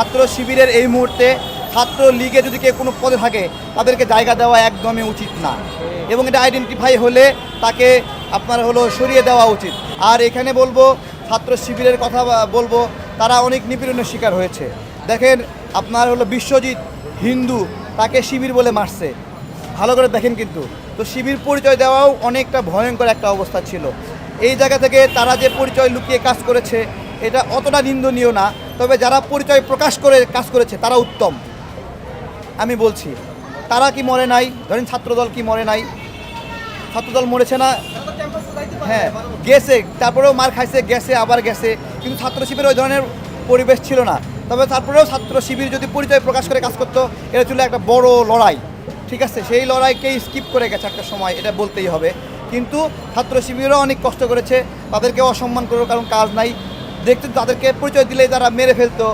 ছাত্র শিবিরের এই মুহূর্তে ছাত্র লীগে যদি কেউ কোনো পদে থাকে, তাদেরকে জায়গা দেওয়া একদমই উচিত না। এবং এটা আইডেন্টিফাই হলে তাকে আপনার হলো সরিয়ে দেওয়া উচিত। আর এখানে বলব, ছাত্র শিবিরের কথা বলব, তারা অনেক নিপীড়নের শিকার হয়েছে। দেখেন, আপনার হলো বিশ্বজিৎ হিন্দু, তাকে শিবির বলে মারছে। ভালো করে দেখেন কিন্তু। তো শিবির পরিচয় দেওয়াও অনেকটা ভয়ঙ্কর একটা অবস্থা ছিল। এই জায়গা থেকে তারা যে পরিচয় লুকিয়ে কাজ করেছে, এটা অতটা নিন্দনীয় না। তবে যারা পরিচয় প্রকাশ করে, কাজ করেছে, তারা উত্তম। আমি বলছি, তারা কি মরে নাই? ধরেন ছাত্রদল কি মরে নাই? ছাত্রদল মরেছে না? হ্যাঁ গেছে, তারপরেও মার খাইছে, গেছে, আবার গেছে। কিন্তু ছাত্র শিবির ওই ধরনের পরিবেশ ছিল না। তবে তারপরেও ছাত্র শিবির যদি পরিচয় প্রকাশ করে, কাজ করতো, এটা ছিল একটা বড় লড়াই। ঠিক আছে, সেই লড়াইকেই স্কিপ করে গেছে একটা সময়, এটা বলতেই হবে। কিন্তু ছাত্র শিবিরও অনেক কষ্ট করেছে, তাদেরকে অসম্মান করার কারণ কাজ নাই। দেখতে তাদেরকে পরিচয় দিলেই তারা মেরে ফেলতো,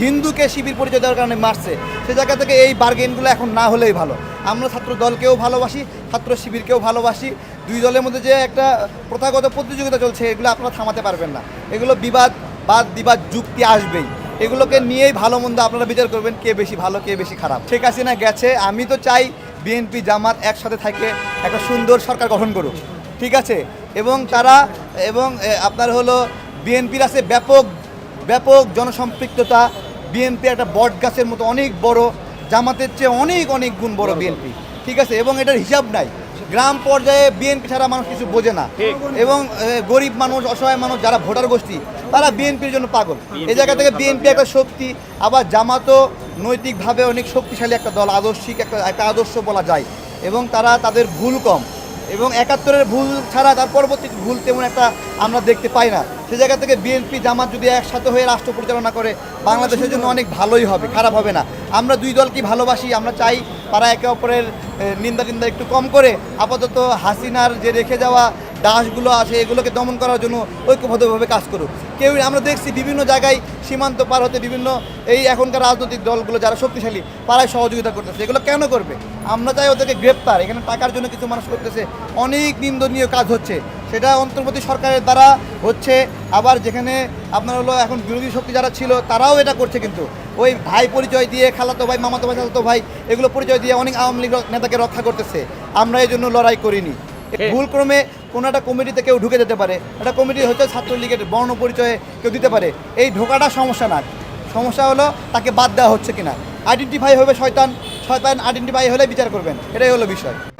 হিন্দুকে শিবির পরিচয় দেওয়ার কারণে মারছে। সে জায়গা থেকে এই বার্গেনগুলো এখন না হলেই ভালো। আমরা ছাত্র দলকেও ভালোবাসি, ছাত্র শিবিরকেও ভালোবাসি। দুই দলের মধ্যে যে একটা প্রথাগত প্রতিযোগিতা চলছে, এগুলো আপনারা থামাতে পারবেন না। এগুলো বিবাদ, বাদ, বিবাদ, যুক্তি আসবেই। এগুলোকে নিয়েই ভালো মন্দ আপনারা বিচার করবেন, কে বেশি ভালো, কে বেশি খারাপ। শেখ হাসিনা গেছে, আমি তো চাই বিএনপি, জামাত একসাথে থাকে, একটা সুন্দর সরকার গঠন করুক। ঠিক আছে? এবং তারা, এবং আপনার হলো বিএনপির আছে ব্যাপক ব্যাপক জনসম্পৃক্ততা। বিএনপি একটা বট গাছের মতো অনেক বড় জামাতের চেয়ে অনেক অনেক গুণ বড় বিএনপি। ঠিক আছে? এবং এটার হিসাব নাই। গ্রাম পর্যায়ে বিএনপি ছাড়া মানুষ কিছু বোঝে না। এবং গরিব মানুষ অসহায় মানুষ যারা ভোটার গোষ্ঠী তারা বিএনপির জন্য পাগল। এই জায়গা থেকে বিএনপি একটা শক্তি আবার জামাতও নৈতিকভাবে অনেক শক্তিশালী একটা দল আদর্শিক একটা একটা আদর্শ বলা যায়। এবং তারা তাদের ভুল কম। এবং একাত্তরের ভুল ছাড়া তার পরবর্তী ভুল তেমন একটা আমরা দেখতে পাই না। সে জায়গা থেকে বিএনপি জামাত যদি একসাথে হয়ে রাষ্ট্র পরিচালনা করে, বাংলাদেশের জন্য অনেক ভালোই হবে, খারাপ হবে না। আমরা দুই দলকে ভালোবাসি, আমরা চাই তারা একে অপরের নিন্দা টিন্দা একটু কম করে। আপাতত হাসিনার যে রেখে যাওয়া দাসগুলো আছে, এগুলোকে দমন করার জন্য ঐক্যবদ্ধভাবে কাজ করুক। কেউ, আমরা দেখছি বিভিন্ন জায়গায় সীমান্ত পার হতে বিভিন্ন এই এখনকার রাজনৈতিক দলগুলো যারা শক্তিশালী, তারাই সহযোগিতা করতেছে। এগুলো কেন করবে? আমরা চাই ওদেরকে গ্রেপ্তার। এখানে টাকার জন্য কিছু মানুষ করতেছে। অনেক নিন্দনীয় কাজ হচ্ছে। সেটা অন্তর্বর্তী সরকারের দ্বারা হচ্ছে। আবার যেখানে আপনার হলো এখন বিরোধী শক্তি যারা ছিল, তারাও এটা করছে কিন্তু। ওই ভাই পরিচয় দিয়ে, খালাতো ভাই, মামাতো ভাই, চাচাতো ভাই, এগুলো পরিচয় দিয়ে অনেক আওয়ামী লীগ নেতাকে রক্ষা করতেছে। আমরা এই জন্য লড়াই করিনি। ভুলক্রমে কোনো একটা কমিটিতে কেউ ঢুকে যেতে পারে। একটা কমিটি হচ্ছে ছাত্রলীগের বর্ণ পরিচয়ে কেউ দিতে পারে। এই ঢোকাটা সমস্যা না। সমস্যা হলো তাকে বাদ দেওয়া হচ্ছে কিনা। আইডেন্টিফাই হবে শয়তান। শয়তান আইডেন্টিফাই হলে বিচার করবেন। এটাই হলো বিষয়।